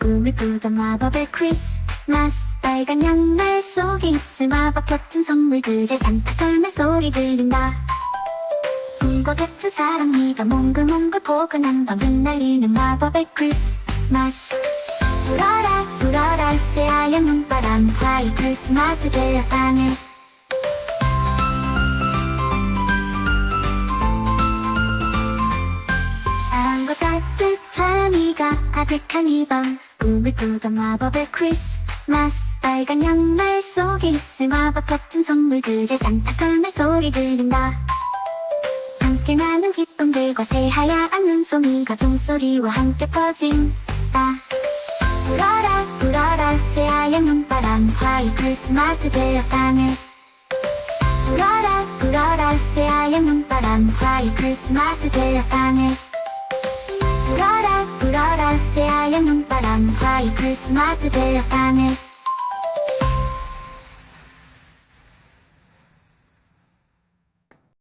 꿈을 꾸던 마법의 크리스마스. 빨간 양말 속에 있을 마법 같은 선물들의 산타 설매 소리 들린다. 꿈과 같은 사랑이가 몽글몽글 포근한 밤을 날리는 마법의 크리스마스. 불어라 불어라 새하얀 눈바람 화이 크리스마스 되었다네 이가 가득한 이 밤 꿈을 꾸던 마법의 크리스마스. 빨간 양말 속에 있을 마법 같은 선물들의 산타 설매 소리 들린다. 함께 나는 기쁨들과 새하얀 눈송이가 종소리와 함께 퍼진다. 불어라 불어라 새하얀 눈바람 화이 크리스마스 되었다네. 불어라 불어라 새하얀 눈바람 화이 크리스마스 되었다네 불어라 불어라 새하얀 눈바람 화이 크리스마스 되었다네